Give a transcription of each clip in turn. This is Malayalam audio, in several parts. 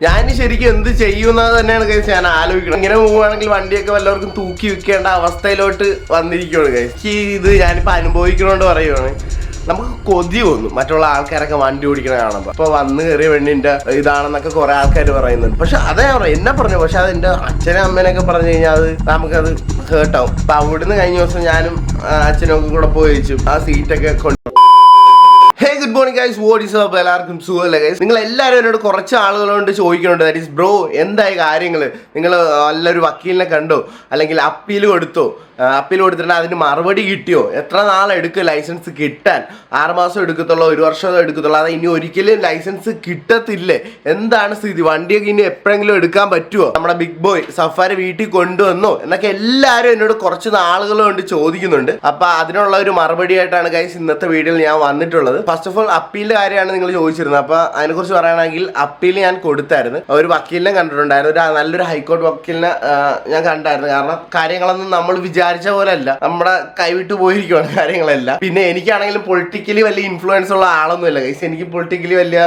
ഞാൻ ശരിക്കും എന്ത് ചെയ്യുന്നത് തന്നെയാണ് കഴിച്ച് ഞാൻ ആലോചിക്കണം ഇങ്ങനെ പോവുകയാണെങ്കിൽ വണ്ടിയൊക്കെ വല്ലവർക്കും തൂക്കി വിൽക്കേണ്ട അവസ്ഥയിലോട്ട് വന്നിരിക്കുകയാണ് കഴിച്ച് ഇത് ഞാനിപ്പോൾ അനുഭവിക്കണോണ്ട് പറയുവാണ്. നമുക്ക് കൊതി തോന്നും മറ്റുള്ള ആൾക്കാരൊക്കെ വണ്ടി ഓടിക്കണ കാണുമ്പോൾ അപ്പൊ വന്ന് കയറിയ പെണ്ണിന്റെ ഇതാണെന്നൊക്കെ കുറെ ആൾക്കാർ പറയുന്നുണ്ട്. പക്ഷെ അതേ പറയാം. എന്നെ പറഞ്ഞു. പക്ഷെ അത് എന്റെ അച്ഛനും അമ്മേനൊക്കെ പറഞ്ഞു കഴിഞ്ഞാൽ അത് നമുക്കത് ഹേർട്ടാവും അപ്പൊ അവിടുന്ന് കഴിഞ്ഞ ദിവസം ഞാനും ആ, അച്ഛനും ഒക്കെ കൂടെ പോയി വെച്ചു. ആ സീറ്റൊക്കെ കൊണ്ട് morning guys what is up എല്ലാവർക്കും സുഖമല്ലേ ഗൈസ് നിങ്ങൾ എല്ലാവരും എന്നോട് കുറച്ച് ആളുകളോട് ചോദിക്കുന്നുണ്ട്. ദാറ്റ് ഈസ് ബ്രോ എന്തായി കാര്യങ്ങൾ? നിങ്ങൾ നല്ലൊരു വക്കീലിനെ കണ്ടോ? അല്ലെങ്കിൽ അപ്പീൽ കൊടുത്തോ? അപ്പീൽ കൊടുത്തിട്ട് അതിന് മറുപടി കിട്ടിയോ? എത്ര നാളെടുക്കും ലൈസൻസ് കിട്ടാൻ? ആറുമാസം എടുക്കത്തുള്ളൂ ഒരു വർഷം എടുക്കത്തുള്ളൂ. അത് ഇനി ഒരിക്കലും ലൈസൻസ് കിട്ടത്തില്ലേ? എന്താണ് സ്ഥിതി? വണ്ടിയൊക്കെ ഇനി എപ്പോഴെങ്കിലും എടുക്കാൻ പറ്റുമോ നമ്മുടെ ബിഗ് ബോയ് സഫാരി വീട്ടിൽ കൊണ്ടുവന്നോ? എന്നൊക്കെ എല്ലാവരും എന്നോട് കുറച്ച് നാളുകൾ കൊണ്ട് ചോദിക്കുന്നുണ്ട്. അപ്പോൾ അതിനുള്ള ഒരു മറുപടിയായിട്ടാണ് ഗൈസ് ഇന്നത്തെ വീഡിയോയിൽ ഞാൻ വന്നിട്ടുള്ളത്. ഫസ്റ്റ് ഓഫ് ഓൾ അപ്പീലിന്റെ കാര്യമാണ് നിങ്ങൾ ചോദിച്ചിരുന്നത്. അപ്പൊ അതിനെക്കുറിച്ച് പറയുകയാണെങ്കിൽ അപ്പീൽ ഞാൻ കൊടുത്തായിരുന്നു. ഒരു വക്കീലിനെ കണ്ടിട്ടുണ്ടായിരുന്നു. ഒരു നല്ലൊരു ഹൈക്കോടതി വക്കീലിനെ ഞാൻ കണ്ടായിരുന്നു. കാരണം കാര്യങ്ങളൊന്നും നമ്മൾ വിചാരിച്ച പോലെ അല്ല നമ്മുടെ കൈവിട്ട് പോയിരിക്കുവാണ് കാര്യങ്ങളെല്ലാം. പിന്നെ എനിക്കാണെങ്കിലും പൊളിറ്റിക്കലി വലിയ ഇൻഫ്ലുവൻസ് ഉള്ള ആളൊന്നുമില്ല. എനിക്ക് പൊളിറ്റിക്കലി വലിയ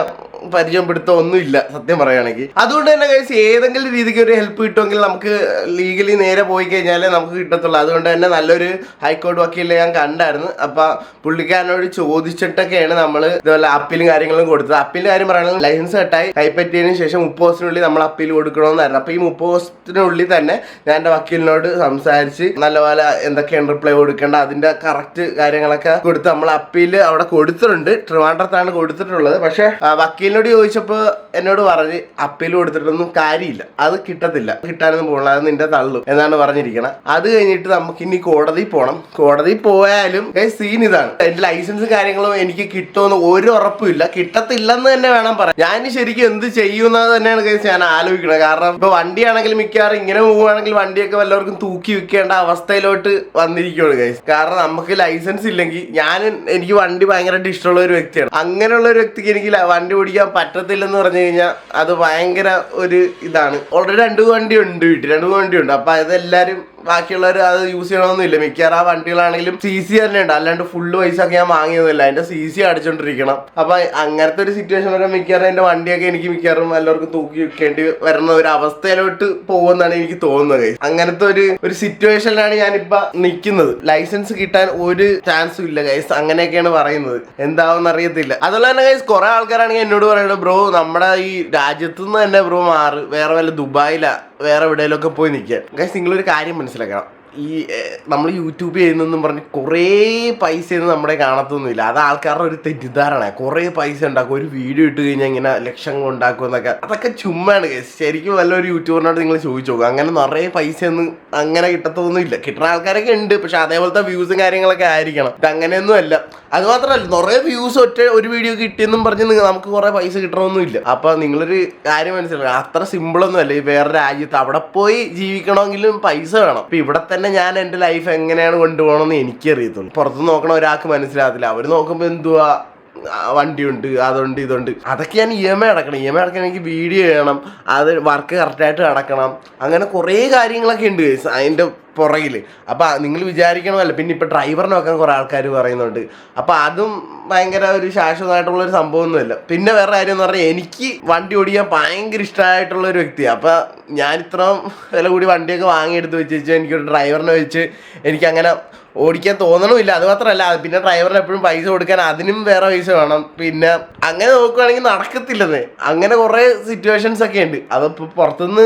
പരിചയം പിടുത്തം ഒന്നുമില്ല സത്യം പറയുകയാണെങ്കിൽ. അതുകൊണ്ട് തന്നെ കഴിച്ച് ഏതെങ്കിലും രീതിക്ക് ഒരു ഹെൽപ്പ് കിട്ടുമെങ്കിൽ നമുക്ക് ലീഗലി നേരെ പോയി കഴിഞ്ഞാൽ നമുക്ക് കിട്ടത്തുള്ളൂ. അതുകൊണ്ട് തന്നെ നല്ലൊരു ഹൈക്കോടതി വക്കീലിനെ ഞാൻ കണ്ടായിരുന്നു. അപ്പൊ പുള്ളിക്കാരനോട് ചോദിച്ചിട്ടൊക്കെയാണ് നമ്മൾ ഇതുപോലെ അപ്പീലും കാര്യങ്ങളും കൊടുത്തത്. അപ്പീലിന്റെ കാര്യം പറയുന്നത് ലൈസൻസ് കട്ടായി കൈപ്പറ്റിയതിനു ശേഷം മുപ്പത് ദിവസത്തിനുള്ളിൽ നമ്മൾ അപ്പീൽ കൊടുക്കണമെന്നായിരുന്നു അപ്പൊ ഈ മുപ്പത് ദിവസത്തിനുള്ളിൽ തന്നെ ഞാൻ എന്റെ വക്കീലിനോട് സംസാരിച്ച് നല്ലപോലെ എന്തൊക്കെയാണ് റിപ്ലൈ കൊടുക്കേണ്ട അതിന്റെ കറക്റ്റ് കാര്യങ്ങളൊക്കെ കൊടുത്ത് നമ്മൾ അപ്പീൽ അവിടെ കൊടുത്തിട്ടുണ്ട്. ട്രിവാൻഡ്രത്താണ് കൊടുത്തിട്ടുള്ളത്. പക്ഷെ ആ, വക്കീലിനോട് ചോദിച്ചപ്പോ എന്നോട് പറഞ്ഞ് അപ്പീൽ കൊടുത്തിട്ടൊന്നും കാര്യമില്ല. അത് കിട്ടത്തില്ല. കിട്ടാനൊന്നും പോകണം അത് നിന്റെ തള്ളും എന്നാണ് പറഞ്ഞിരിക്കണം. അത് കഴിഞ്ഞിട്ട് നമുക്ക് ഇനി കോടതി പോകണം കോടതി പോയാലും സീൻ ഇതാണ്. എന്റെ ലൈസൻസ് കാര്യങ്ങളും എനിക്ക് കിട്ടുമെന്ന് ഒരു ഉറപ്പുമില്ല കിട്ടത്തില്ലെന്ന് തന്നെ വേണം പറയാം ഞാൻ ശരിക്കും എന്ത് ചെയ്യുന്ന തന്നെയാണ് കേസ് ഞാൻ ആലോചിക്കുന്നത്. കാരണം ഇപ്പൊ വണ്ടിയാണെങ്കിൽ മിക്കവാറും ഇങ്ങനെ പോവുകയാണെങ്കിൽ വണ്ടിയൊക്കെ വല്ലവർക്കും തൂക്കി വിൽക്കേണ്ട അവസ്ഥയിലോട്ട് വന്നിരിക്കുകയാണ് കേസ് കാരണം നമുക്ക് ലൈസൻസ് ഇല്ലെങ്കിൽ ഞാൻ എനിക്ക് വണ്ടി ഭയങ്കരമായിട്ട് ഇഷ്ടമുള്ള ഒരു വ്യക്തിയാണ്. അങ്ങനെയുള്ള ഒരു വ്യക്തിക്ക് എനിക്ക് വണ്ടി ഓടിക്കാൻ പറ്റത്തില്ലെന്ന് പറഞ്ഞു കഴിഞ്ഞാൽ അത് ഭയങ്കര ഒരു ഇതാണ്. ഓൾറെഡി രണ്ട് വണ്ടി ഉണ്ട് വീട്ടിൽ. രണ്ട് വണ്ടി ഉണ്ട്. അപ്പോൾ അതെല്ലാരും ബാക്കിയുള്ളവർ അത് യൂസ് ചെയ്യണമെന്നില്ല മിക്കവാറും ആ വണ്ടികളാണെങ്കിലും സി സി തന്നെ ഉണ്ട്. അല്ലാണ്ട് ഫുള്ള് പൈസ ഒക്കെ ഞാൻ വാങ്ങിയതല്ല. അതിന്റെ സി സി അടിച്ചോണ്ടിരിക്കണം. അപ്പൊ അങ്ങനത്തെ ഒരു സിറ്റുവേഷൻ വരെ മിക്കവാറും എന്റെ വണ്ടിയൊക്കെ എനിക്ക് മിക്കവാറും എല്ലാവർക്കും തൂക്കി വെക്കേണ്ടി വരുന്ന ഒരു അവസ്ഥയിലോട്ട് പോകുമെന്നാണ് എനിക്ക് തോന്നുന്നത്. അങ്ങനത്തെ ഒരു ഒരു സിറ്റുവേഷനിലാണ് ഞാനിപ്പോ നിൽക്കുന്നത് ലൈസൻസ് കിട്ടാൻ ഒരു ചാൻസും ഇല്ല ഗൈസ് അങ്ങനെയൊക്കെയാണ് പറയുന്നത്. എന്താവും അറിയത്തില്ല. അതുപോലെ തന്നെ ഗൈസ് കുറെ ആൾക്കാരാണെങ്കിൽ എന്നോട് പറയുന്നത് ബ്രോ നമ്മുടെ ഈ രാജ്യത്തുനിന്ന് തന്നെ ബ്രോ മാറ്. വേറെ വല്ല ദുബായിലാ വേറെ എവിടെയെങ്കിലുമൊക്കെ പോയി നിൽക്കുക. ഗൈസ് നിങ്ങളൊരു കാര്യം മനസ്സിലാക്കണം. ഈ നമ്മൾ യൂട്യൂബ് ചെയ്യുന്നതെന്നും പറഞ്ഞ് കുറേ പൈസയൊന്നും നമ്മുടെ കാണത്തൊന്നുമില്ല. അത് ആൾക്കാരുടെ ഒരു തെറ്റിദ്ധാരണ കുറേ പൈസ ഉണ്ടാക്കും. ഒരു വീഡിയോ ഇട്ട് കഴിഞ്ഞാൽ ഇങ്ങനെ ലക്ഷങ്ങൾ ഉണ്ടാക്കും എന്നൊക്കെ. അതൊക്കെ ചുമ്മാണ് ശരിക്കും ശരിക്കും വല്ലൊരു യൂട്യൂബറിനോട് നിങ്ങൾ ചോദിച്ചു നോക്കുക അങ്ങനെ നിറയെ പൈസയൊന്നും അങ്ങനെ കിട്ടത്തൊന്നുമില്ല. കിട്ടുന്ന ആൾക്കാരൊക്കെ ഉണ്ട്. പക്ഷെ അതേപോലത്തെ വ്യൂസും കാര്യങ്ങളൊക്കെ ആയിരിക്കണം. ഇത് അങ്ങനെയൊന്നും അല്ല അത് മാത്രമല്ല നിറയെ വ്യൂസ് ഒറ്റ ഒരു വീഡിയോ കിട്ടിയെന്നും പറഞ്ഞ് നമുക്ക് കുറേ പൈസ കിട്ടണമെന്നില്ല അപ്പം നിങ്ങളൊരു കാര്യം മനസ്സിലാക്കുക. അത്ര സിമ്പിളൊന്നും അല്ല ഈ വേറെ രാജ്യത്ത് അവിടെ പോയി ജീവിക്കണമെങ്കിലും പൈസ വേണം. ഇപ്പം ഇവിടെ തന്നെ ഞാൻ എന്റെ ലൈഫ് എങ്ങനെയാണ് കൊണ്ടുപോകണമെന്ന് എനിക്കറിയത്തുള്ളൂ. പുറത്ത് നോക്കണ ഒരാൾക്ക് മനസ്സിലാകത്തില്ല. അവർ നോക്കുമ്പോൾ എന്തുവാ? വണ്ടിയുണ്ട് അതുണ്ട് ഇതുണ്ട്. അതൊക്കെ ഞാൻ ഇ എം ഐ അടക്കണം. ഇ എം ഐ അടക്കണം എനിക്ക് വീഡിയോ ചെയ്യണം അത് വർക്ക് കറക്റ്റായിട്ട് അടക്കണം അങ്ങനെ കുറേ കാര്യങ്ങളൊക്കെ ഉണ്ട് അതിന്റെ പുറകിൽ അപ്പോൾ നിങ്ങൾ വിചാരിക്കണമല്ലോ. പിന്നെ ഇപ്പോൾ ഡ്രൈവറിനെ വെക്കാൻ കുറേ ആൾക്കാർ പറയുന്നുണ്ട്. അപ്പോൾ അതും ഭയങ്കര ഒരു ശാശ്വതമായിട്ടുള്ള ഒരു സംഭവമൊന്നുമല്ല. പിന്നെ വേറെ കാര്യം എന്ന് പറഞ്ഞാൽ എനിക്ക് വണ്ടി ഓടിക്കാൻ ഭയങ്കര ഇഷ്ടമായിട്ടുള്ള ഒരു വ്യക്തിയാണ് അപ്പോൾ ഞാൻ ഇത്രയും വില കൂടി വണ്ടിയൊക്കെ വാങ്ങിയെടുത്ത് വെച്ച് വെച്ച് എനിക്കൊരു ഡ്രൈവറിനെ വെച്ച് എനിക്കങ്ങനെ ഓടിക്കാൻ തോന്നണമില്ല. അത് മാത്രമല്ല പിന്നെ ഡ്രൈവറിന് എപ്പോഴും പൈസ കൊടുക്കാൻ അതിനും വേറെ പൈസ വേണം. പിന്നെ അങ്ങനെ നോക്കുവാണെങ്കിൽ നടക്കത്തില്ലെന്ന്. അങ്ങനെ കുറേ സിറ്റുവേഷൻസ് ഒക്കെ ഉണ്ട്. അതിപ്പോൾ പുറത്തുനിന്ന്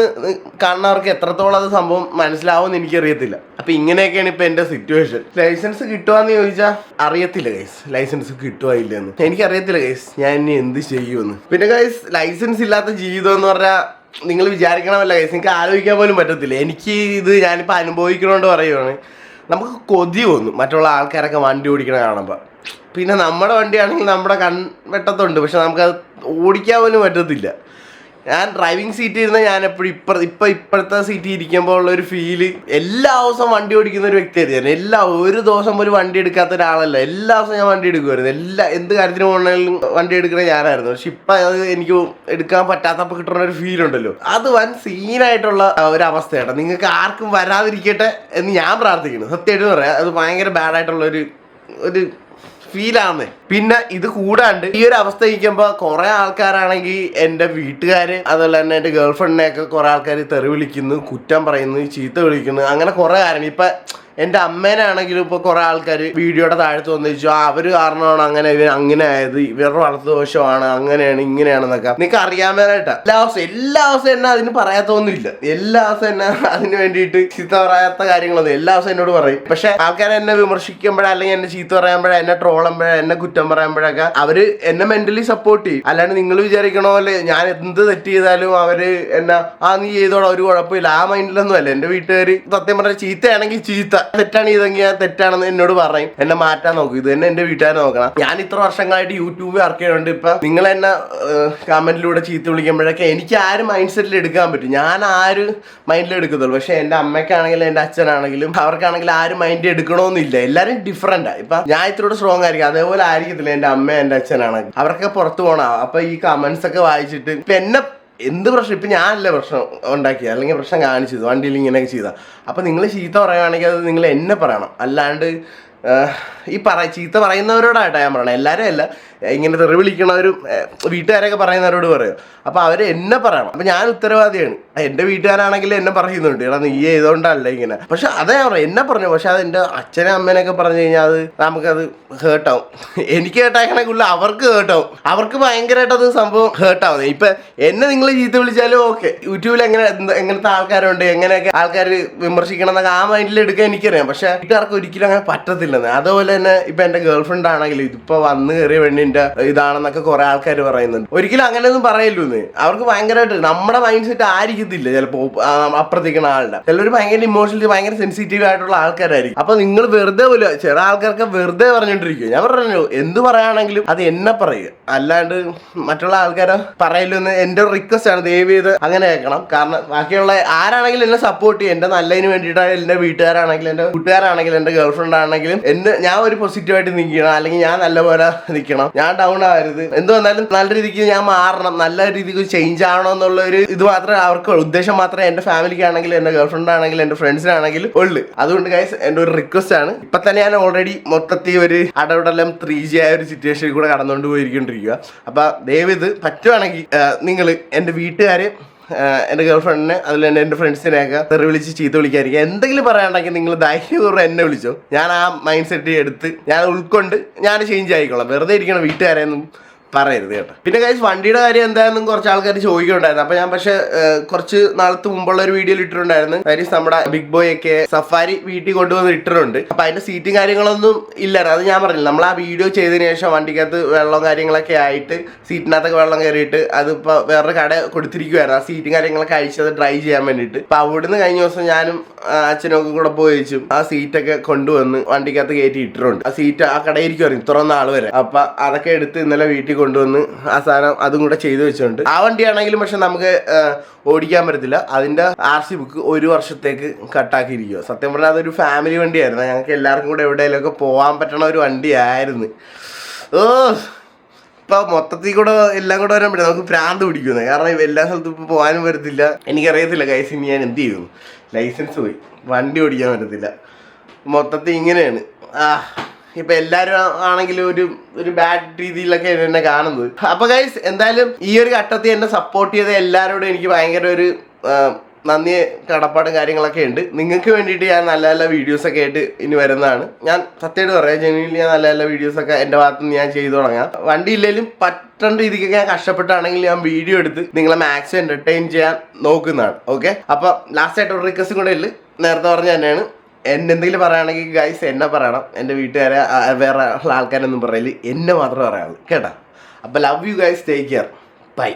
കാണുന്നവർക്ക് എത്രത്തോളം അത് സംഭവം മനസ്സിലാവുമെന്ന് എനിക്കറിയത്തില്ല. അപ്പൊ ഇങ്ങനെയൊക്കെയാണ് ഇപ്പൊ എന്റെ സിറ്റുവേഷൻ ലൈസൻസ് കിട്ടുവാന്ന് ചോദിച്ചാൽ അറിയത്തില്ല ഗൈസ് ലൈസൻസ് കിട്ടുവാ ഇല്ലെന്ന്. എനിക്കറിയത്തില്ല ഗൈസ് ഞാൻ ഇനി എന്ത് ചെയ്യുമെന്ന്. പിന്നെ ഗൈസ് ലൈസൻസ് ഇല്ലാത്ത ജീവിതം എന്ന് പറഞ്ഞാൽ നിങ്ങൾ വിചാരിക്കണമല്ല ഗൈസ് നിങ്ങൾക്ക് ആലോചിക്കാൻ പോലും പറ്റത്തില്ല. എനിക്ക് ഇത് ഞാനിപ്പോൾ അനുഭവിക്കണോണ്ട് പറയുവാണ്. നമുക്ക് കൊതി തോന്നും മറ്റുള്ള ആൾക്കാരൊക്കെ വണ്ടി ഓടിക്കണ കാണുമ്പോൾ പിന്നെ നമ്മുടെ വണ്ടിയാണെങ്കിൽ നമ്മുടെ കൺവെട്ടത്തുണ്ട് പക്ഷെ നമുക്കത് ഓടിക്കാൻ പോലും പറ്റത്തില്ല. ഞാൻ ഡ്രൈവിംഗ് സീറ്റിൽ ഇരുന്ന ഞാൻ എപ്പോഴും ഇപ്പ ഇപ്പൊ ഇപ്പോഴത്തെ സീറ്റിൽ ഇരിക്കുമ്പോൾ ഉള്ള ഒരു ഫീൽ എല്ലാ ദിവസവും വണ്ടി ഓടിക്കുന്ന ഒരു വ്യക്തിയായിരുന്നു എല്ലാ ഒരു ദിവസം ഒരു വണ്ടി എടുക്കാത്ത ഒരാളല്ല. എല്ലാ ദിവസവും ഞാൻ വണ്ടി എടുക്കുമായിരുന്നു. എല്ലാ എന്ത് കാര്യത്തിന് പോകണമെങ്കിലും വണ്ടി എടുക്കുന്ന ഞാനായിരുന്നു. പക്ഷെ ഇപ്പൊ അത് എനിക്ക് എടുക്കാൻ പറ്റാത്തപ്പോൾ കിട്ടുന്ന ഒരു ഫീൽ ഉണ്ടല്ലോ. അത് വൻ സീനായിട്ടുള്ള ഒരു അവസ്ഥയാണ് നിങ്ങൾക്ക് ആർക്കും വരാതിരിക്കട്ടെ എന്ന് ഞാൻ പ്രാർത്ഥിക്കുന്നു. സത്യമായിട്ട് പറയാം. അത് ഭയങ്കര ബാഡായിട്ടുള്ള ഒരു ഒരു ഫീൽ ആണ് പിന്നെ ഇത് കൂടാണ്ട് ഈ ഒരു അവസ്ഥ ഇരിക്കുമ്പോ കുറെ ആൾക്കാരാണെങ്കിൽ എന്റെ വീട്ടുകാര് അതുപോലെ തന്നെ എന്റെ ഗേൾഫ്രണ്ടിനെ ഒക്കെ കുറെ ആൾക്കാർ തെറി വിളിക്കുന്നു കുറ്റം പറയുന്നു ചീത്ത വിളിക്കുന്നു അങ്ങനെ കുറെ കാര്യങ്ങൾ ഇപ്പൊ എന്റെ അമ്മേനാണെങ്കിലും ഇപ്പൊ കുറേ ആൾക്കാർ വീഡിയോയുടെ താഴത്ത് വന്ന് ചോദിച്ചു "ആ, അവർ കാരണമാണ് അങ്ങനെ ഇവർ അങ്ങനെ ആയത് ഇവരുടെ വളർത്തു ദോഷമാണ് അങ്ങനെയാണ് ഇങ്ങനെയാണെന്നൊക്കെ. നിനക്ക് അറിയാമേനായിട്ടാ എല്ലാ ദിവസവും എല്ലാ ദിവസവും എന്നെ അതിന് പറയാത്തൊന്നുമില്ല. എല്ലാ ദിവസവും എന്നെ അതിന് വേണ്ടിയിട്ട് ചീത്ത പറയാത്ത കാര്യങ്ങളൊന്നും എല്ലാ ദിവസവും എന്നോട് പറയും. പക്ഷെ ആൾക്കാർ എന്നെ വിമർശിക്കുമ്പോഴോ അല്ലെങ്കിൽ എന്നെ ചീത്ത പറയുമ്പോഴേ എന്നെ ട്രോളുമ്പോഴേ എന്നെ കുറ്റം പറയുമ്പോഴൊക്കെ അവർ എന്നെ മെന്റലി സപ്പോർട്ട് ചെയ്യും. അല്ലാണ്ട് നിങ്ങൾ വിചാരിക്കണ പോലെ ഞാൻ എന്ത് തെറ്റ് ചെയ്താലും അവർ എന്നാ ആ നീ ചെയ്തോളാം ഒരു കുഴപ്പമില്ല. ആ മൈൻഡിലൊന്നും അല്ല എന്റെ വീട്ടുകാർ സത്യം പറഞ്ഞാൽ ചീത്തയാണെങ്കിൽ ചീത്ത. തെറ്റാണ് ഇതെങ്കിൽ അത് തെറ്റാണെന്ന് എന്നോട് പറയും. എന്നെ മാറ്റാൻ നോക്കും. ഇത് തന്നെ എന്റെ വീട്ടുകാരെ നോക്കണം. ഞാൻ ഇത്ര വർഷങ്ങളായിട്ട് യൂട്യൂബ് വർക്ക് ചെയ്യുന്നുണ്ട് ഇപ്പൊ നിങ്ങൾ എന്നെ കമന്റിലൂടെ ചീത്ത വിളിക്കുമ്പോഴൊക്കെ എനിക്ക് ആര് മൈൻഡ് സെറ്റിൽ എടുക്കാൻ പറ്റും. ഞാൻ ആര് മൈൻഡിൽ എടുക്കത്തുള്ളൂ. പക്ഷെ എന്റെ അമ്മയ്ക്കാണെങ്കിലും എന്റെ അച്ഛനാണെങ്കിലും അവർക്കാണെങ്കിലും ആരും മൈൻഡ് എടുക്കണമെന്നില്ല എല്ലാരും ഡിഫറെന്റാ ഇപ്പൊ ഞാൻ ഇത്രയോട് സ്ട്രോങ് ആയിരിക്കും. അതേപോലെ ആയിരിക്കത്തില്ല. എന്റെ അമ്മ എന്റെ അച്ഛനാണെങ്കിൽ അവരൊക്കെ പുറത്തു പോകണം അപ്പൊ ഈ കമന്റ്സ് ഒക്കെ വായിച്ചിട്ട് ഇപ്പൊ എന്നെ എന്ത് പ്രശ്നം? ഇപ്പം ഞാനല്ല പ്രശ്നം ഉണ്ടാക്കിയത്. അല്ലെങ്കിൽ പ്രശ്നം കാണിച്ചത്. വണ്ടിയിൽ ഇങ്ങനെയൊക്കെ ചെയ്താൽ അപ്പം നിങ്ങൾ ചീത്ത പറയുകയാണെങ്കിൽ അത് നിങ്ങൾ എന്നെ പറയണം. അല്ലാണ്ട് ഈ പറ ചീത്ത പറയുന്നവരോടായിട്ടാ ഞാൻ പറയണം. എല്ലാവരും അല്ല ഇങ്ങനെ തെറി വിളിക്കണവരും വീട്ടുകാരൊക്കെ പറയുന്നവരോട് പറയും. അപ്പം അവർ എന്നെ പറയണം. അപ്പം ഞാൻ ഉത്തരവാദിയാണ്. എന്റെ വീട്ടുകാരാണെങ്കിൽ എന്നെ പറയുന്നുണ്ട് എടാ നീ ചെയ്തോണ്ടല്ല ഇങ്ങനെ. പക്ഷെ അതേ പറയാം എന്നെ പറഞ്ഞു. പക്ഷെ അത് എന്റെ അച്ഛനെ അമ്മേനൊക്കെ പറഞ്ഞു കഴിഞ്ഞാൽ അത് നമുക്കത് ഹേർട്ടാവും എനിക്ക് ഹേർട്ടാക്കണമെങ്കിൽ അവർക്ക് ഹേർട്ടാവും അവർക്ക് ഭയങ്കരമായിട്ട് അത് സംഭവം ഹേർട്ടാവുന്നത് ഇപ്പം എന്നെ നിങ്ങൾ ചീത്ത വിളിച്ചാലും ഓക്കെ. യൂട്യൂബിൽ എങ്ങനെ എങ്ങനത്തെ ആൾക്കാരുണ്ട്? എങ്ങനെയൊക്കെ ആൾക്കാർ വിമർശിക്കണം എന്നൊക്കെ ആ മൈൻഡിൽ എടുക്കാൻ എനിക്കറിയാം. പക്ഷെ വീട്ടുകാർക്ക് ഒരിക്കലും അങ്ങനെ പറ്റത്തില്ലെന്ന് അതുപോലെ തന്നെ ഇപ്പൊ എന്റെ ഗേൾഫ്രണ്ട് ആണെങ്കിലും ഇതിപ്പോ വന്ന് കയറിയ പെണ്ണിന്റെ ഇതാണെന്നൊക്കെ കുറെ ആൾക്കാർ പറയുന്നുണ്ട്. ഒരിക്കലും അങ്ങനെയൊന്നും പറയല്ലൂന്ന്. അവർക്ക് ഭയങ്കരമായിട്ട് നമ്മുടെ മൈൻഡ് സെറ്റ് ആയിരിക്കത്തില്ല ചിലപ്പോ അപ്പുറത്തേക്കുന്ന ആളുടെ. ചിലവർ ഭയങ്കര ഇമോഷണലി ഭയങ്കര സെൻസിറ്റീവ് ആയിട്ടുള്ള ആൾക്കാരായിരിക്കും. അപ്പൊ നിങ്ങൾ വെറുതെ പോലും ചില ആൾക്കാർക്ക് വെറുതെ പറഞ്ഞോണ്ടിരിക്കും ഞാൻ പറഞ്ഞു എന്ത് പറയുകയാണെങ്കിലും അത് എന്നെ പറയുക. അല്ലാണ്ട് മറ്റുള്ള ആൾക്കാരെ പറയലെന്ന് എന്റെ ഒരു റിക്വസ്റ്റ് ആണ്. ദയവ് ചെയ്ത് അങ്ങനെ കേൾക്കണം. കാരണം ബാക്കിയുള്ള ആരാണെങ്കിലും എന്നെ സപ്പോർട്ട് ചെയ്യും എന്റെ നല്ലതിന് വേണ്ടിയിട്ടാണ് എന്റെ വീട്ടുകാരാണെങ്കിലും എന്റെ കൂട്ടുകാരാണെങ്കിലും എന്റെ ഗേൾഫ്രണ്ട് ആണെങ്കിലും എന്നെ ഞാൻ ഒരു പോസിറ്റീവായിട്ട് നിൽക്കണം അല്ലെങ്കിൽ ഞാൻ നല്ലപോലെ നിൽക്കണം. ഞാൻ ഡൗൺ ആവരുത്. എന്ത് വന്നാലും നല്ല രീതിക്ക് ഞാൻ മാറണം. നല്ല രീതിക്ക് ചേഞ്ച് ആവണം എന്നുള്ള ഒരു ഇത് മാത്രമേ അവർക്ക് ഉദ്ദേശം മാത്രമേ എന്റെ ഫാമിലിക്കാണെങ്കിലും എന്റെ ഗേൾഫ്രണ്ട് ആണെങ്കിലും എന്റെ ഫ്രണ്ട്സിനാണെങ്കിലും ഉള്ളു. അതുകൊണ്ട് ഗൈസ് എന്റെ ഒരു റിക്വസ്റ്റ് ആണ്. ഇപ്പൊ തന്നെ ഞാൻ ഓൾറെഡി മൊത്തത്തിൽ ഒരു അടവിടെല്ലാം ത്രീ ജി ആയ ഒരു സിറ്റുവേഷനിൽ കൂടെ കടന്നുകൊണ്ട് പോയിരിക്കൊണ്ടിരിക്കുക അപ്പൊ ദയവ് ഇത് പറ്റുവാണെങ്കിൽ നിങ്ങൾ എന്റെ വീട്ടുകാരെ എന്റെ ഗേൾഫ്രണ്ടിനെ അതിൽ തന്നെ എന്റെ ഫ്രണ്ട്സിനെയൊക്കെ തെറി വിളിച്ച് ചീത്ത വിളിക്കാതിരിക്കുക. എന്തെങ്കിലും പറയാണ്ടെങ്കിൽ നിങ്ങൾ ധൈര്യപൂർവം എന്നെ വിളിച്ചോ. ഞാൻ ആ മൈൻഡ് സെറ്റ് എടുത്ത് ഞാൻ ഉൾക്കൊണ്ട് ഞാൻ ചേഞ്ച് ആയിക്കോളാം. വെറുതെ ഇരിക്കണം വീട്ടുകാരെയൊന്നും. പറയരുത് കേട്ടോ. പിന്നെ കഴിച്ച് വണ്ടിയുടെ കാര്യം എന്താണെന്നും കുറച്ച് ആൾക്കാർ ചോദിക്കുന്നുണ്ടായിരുന്നു. അപ്പൊ ഞാൻ പക്ഷെ കുറച്ച് നാളത്ത് മുമ്പുള്ള ഒരു വീഡിയോയിൽ ഇട്ടിട്ടുണ്ടായിരുന്നു. കാര്യം നമ്മുടെ ബിഗ് ബോയ് ഒക്കെ സഫാരി വീട്ടിൽ കൊണ്ടുവന്ന് ഇട്ടിട്ടുണ്ട്. അപ്പൊ അതിന്റെ സീറ്റും കാര്യങ്ങളൊന്നും ഇല്ലായിരുന്നു. അത് ഞാൻ പറഞ്ഞില്ല നമ്മൾ ആ വീഡിയോ ചെയ്തതിന് ശേഷം വണ്ടിക്കകത്ത് വെള്ളം കാര്യങ്ങളൊക്കെ ആയിട്ട് സീറ്റിനകത്തൊക്കെ വെള്ളം കയറിയിട്ട് അതിപ്പോ വേറൊരു കട കൊടുത്തിരിക്കുവായിരുന്നു. ആ സീറ്റും കാര്യങ്ങളൊക്കെ അഴിച്ചത് ഡ്രൈ ചെയ്യാൻ വേണ്ടിയിട്ട്. അപ്പൊ അവിടുന്ന് കഴിഞ്ഞ ദിവസം ഞാനും അച്ഛനൊക്കെ കൂടെ പോയി വെച്ചു. ആ സീറ്റൊക്കെ കൊണ്ടുവന്ന് വണ്ടിക്കകത്ത് കയറ്റി ഇട്ടിട്ടുണ്ട്. ആ സീറ്റ് ആ കടയിരിക്കുമായിരുന്നു ഇത്ര നാൾ വരെ. അപ്പൊ അതൊക്കെ എടുത്ത് ഇന്നലെ വീട്ടിൽ കൊണ്ടുവന്ന് ആ സാധനം അതും കൂടെ ചെയ്തു വെച്ചിട്ടുണ്ട്. ആ വണ്ടിയാണെങ്കിലും പക്ഷെ നമുക്ക് ഓടിക്കാൻ പറ്റത്തില്ല. അതിന്റെ ആർ സി ബുക്ക് ഒരു വർഷത്തേക്ക് കട്ടാക്കിയിരിക്കുക സത്യം പറഞ്ഞാൽ അതൊരു ഫാമിലി വണ്ടിയായിരുന്നു. ഞങ്ങൾക്ക് എല്ലാവർക്കും കൂടെ എവിടെയെങ്കിലുമൊക്കെ പോകാൻ പറ്റണ ഒരു വണ്ടിയായിരുന്നു. ഓ ഇപ്പൊ മൊത്തത്തിൽ കൂടെ എല്ലാം കൂടെ വരാൻ പറ്റില്ല. നമുക്ക് ഭ്രാന്ത് പിടിക്കുന്നത് കാരണം എല്ലാ സ്ഥലത്തും ഇപ്പൊ പോകാനും പറ്റത്തില്ല. എനിക്കറിയത്തില്ല കൈസ് ഞാൻ എന്ത് ചെയ്യുന്നു ലൈസൻസ് പോയി. വണ്ടി ഓടിക്കാൻ പറ്റത്തില്ല. മൊത്തത്തിൽ ഇങ്ങനെയാണ്. ആ ഇപ്പൊ എല്ലാരും ആണെങ്കിലും ഒരു ഒരു ബാഡ് രീതിയിലൊക്കെ എന്നെ കാണുന്നത്. അപ്പൊ ഗൈസ് എന്തായാലും ഈ ഒരു ഘട്ടത്തിൽ എന്നെ സപ്പോർട്ട് ചെയ്ത എല്ലാവരോടും എനിക്ക് ഭയങ്കര ഒരു നന്ദി കടപ്പാടും കാര്യങ്ങളൊക്കെ ഉണ്ട്. നിങ്ങൾക്ക് വേണ്ടിയിട്ട് ഞാൻ നല്ല നല്ല വീഡിയോസ് ഒക്കെ ആയിട്ട് ഇനി വരുന്നതാണ്. ഞാൻ സത്യമായിട്ട് പറയാം ജനുവിൽ ഞാൻ നല്ല നല്ല വീഡിയോസ് ഒക്കെ എന്റെ ഭാഗത്ത് നിന്ന് ഞാൻ ചെയ്തു തുടങ്ങാം. വണ്ടി ഇല്ലെങ്കിലും പറ്റേണ്ട രീതിക്കൊക്കെ ഞാൻ കഷ്ടപ്പെട്ടാണെങ്കിൽ ഞാൻ വീഡിയോ എടുത്ത് നിങ്ങളെ മാക്സിമം എന്റർടൈൻ ചെയ്യാൻ നോക്കുന്നതാണ്. ഓക്കെ അപ്പൊ ലാസ്റ്റ് ആയിട്ട് ഒരു റിക്വസ്റ്റും കൂടെ ഇല്ല നേരത്തെ പറഞ്ഞ തന്നെയാണ്. എന്നെ എന്തെങ്കിലും പറയുകയാണെങ്കിൽ ഗൈസ് എന്നെ പറയണം. എന്റെ വീട്ടുകാരെ വേറെ ആൾക്കാരൊന്നും പറയില്ല. എന്നെ മാത്രമേ പറയാനുള്ളൂ കേട്ടോ? അപ്പോൾ love you guys take care bye